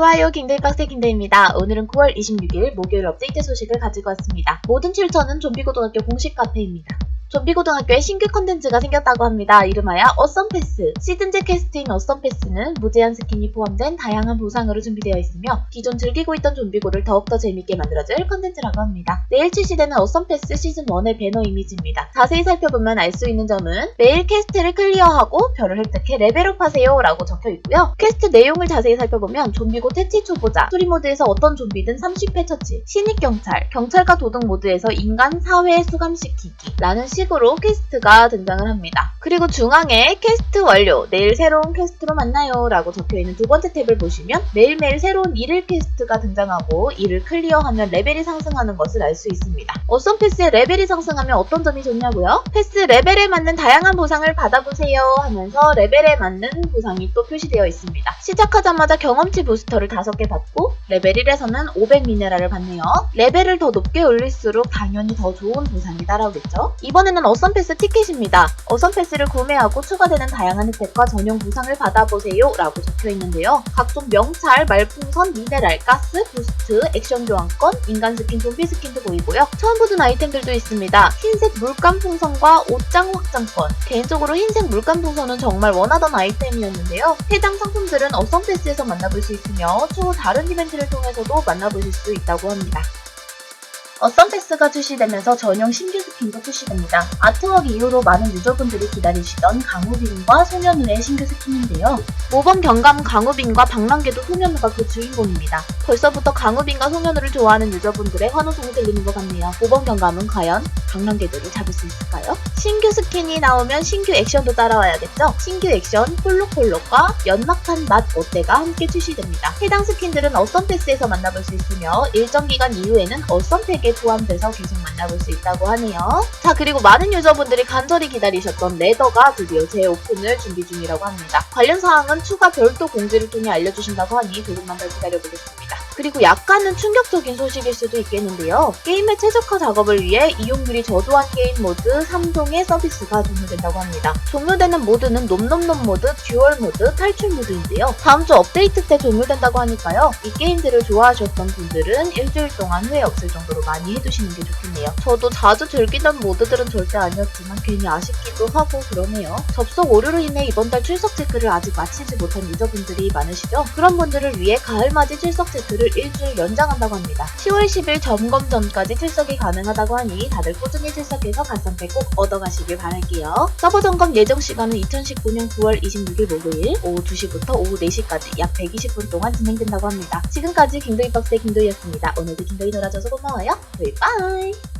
좋아요 킹데이박스의 킹데이입니다. 오늘은 9월 26일 목요일 업데이트 소식을 가지고 왔습니다. 모든 출처는 좀비고등학교 공식 카페입니다. 좀비고등학교에 신규 컨텐츠가 생겼다고 합니다. 이름하여 어썸패스. 시즌제 퀘스트인 어썸패스는 무제한 스킨이 포함된 다양한 보상으로 준비되어 있으며 기존 즐기고 있던 좀비고를 더욱더 재밌게 만들어줄 컨텐츠라고 합니다. 내일 출시되는 어썸패스 시즌1의 배너 이미지입니다. 자세히 살펴보면 알 수 있는 점은 매일 퀘스트를 클리어하고 별을 획득해 레벨업 하세요 라고 적혀 있고요. 퀘스트 내용을 자세히 살펴보면 좀비고 퇴치 초보자, 스토리 모드에서 어떤 좀비든 30회 처치, 신입 경찰, 경찰과 도둑 모드에서 인간 사회에 수감시키기 라는 식으로 퀘스트가 등장을 합니다. 그리고 중앙에 퀘스트 완료, 내일 새로운 퀘스트로 만나요 라고 적혀있는 두 번째 탭을 보시면 매일매일 새로운 일일 퀘스트가 등장하고 이를 클리어하면 레벨이 상승하는 것을 알 수 있습니다. 어썸 패스의 레벨이 상승하면 어떤 점이 좋냐고요? 패스 레벨에 맞는 다양한 보상을 받아보세요 하면서 레벨에 맞는 보상이 또 표시되어 있습니다. 시작하자마자 경험치 부스터를 5개 받고 레벨 1에서는 500 미네랄을 받네요. 레벨을 더 높게 올릴수록 당연히 더 좋은 보상이 따라오겠죠? 이번에 는 어썸 패스 티켓입니다. 어썸 패스를 구매하고 추가되는 다양한 혜택과 전용 보상을 받아보세요 라고 적혀 있는데요. 각종 명찰, 말풍선, 미네랄, 가스, 부스트, 액션 교환권, 인간 스킨, 좀비 스킨도 보이고요. 처음 보던 아이템들도 있습니다. 흰색 물감 풍선과 옷장 확장권. 개인적으로 흰색 물감 풍선은 정말 원하던 아이템이었는데요. 해당 상품들은 어썸 패스에서 만나볼 수 있으며 추후 다른 이벤트를 통해서도 만나보실 수 있다고 합니다. 어썸 패스가 출시되면서 전용 신규 스킨도 출시됩니다. 아트웍 이후로 많은 유저분들이 기다리시던 강우빈과 소년우의 신규 스킨인데요. 모범 경감 강우빈과 박랑계도 소년우가 그 주인공입니다. 벌써부터 강우빈과 소년우를 좋아하는 유저분들의 환호성이 들리는 것 같네요. 모범 경감은 과연 박랑계도를 잡을 수 있을까요? 신규 스킨이 나오면 신규 액션도 따라와야겠죠? 신규 액션 폴록폴록과 연막탄 맛 어때가 함께 출시됩니다. 해당 스킨들은 어썸 패스에서 만나볼 수 있으며 일정 기간 이후에는 어썸 팩에 포함돼서 계속 만나볼 수 있다고 하네요. 자 그리고 많은 유저분들이 간절히 기다리셨던 레더가 드디어 재오픈을 준비 중이라고 합니다. 관련 사항은 추가 별도 공지를 통해 알려주신다고 하니 조금만 더 기다려보겠습니다. 그리고 약간은 충격적인 소식일 수도 있겠는데요. 게임의 최적화 작업을 위해 이용률이 저조한 게임 모드 3종의 서비스가 종료된다고 합니다. 종료되는 모드는 놈놈놈 모드, 듀얼 모드, 탈출 모드인데요. 다음 주 업데이트 때 종료된다고 하니까요. 이 게임들을 좋아하셨던 분들은 일주일 동안 후회 없을 정도로 많이 해두시는 게 좋겠네요. 저도 자주 즐기던 모드들은 절대 아니었지만 괜히 아쉽기도 하고 그러네요. 접속 오류로 인해 이번 달 출석 체크를 아직 마치지 못한 유저분들이 많으시죠? 그런 분들을 위해 가을맞이 출석 체크를 일주일 연장한다고 합니다. 10월 10일 점검 전까지 출석이 가능하다고 하니 다들 꾸준히 출석해서 가성비 꼭 얻어가시길 바랄게요. 서버 점검 예정 시간은 2019년 9월 26일 목요일 오후 2시부터 오후 4시까지 약 120분 동안 진행된다고 합니다. 지금까지 김도희 박스의 김도희였습니다. 오늘도 김도희 놀아줘서 고마워요. 도희 빠이!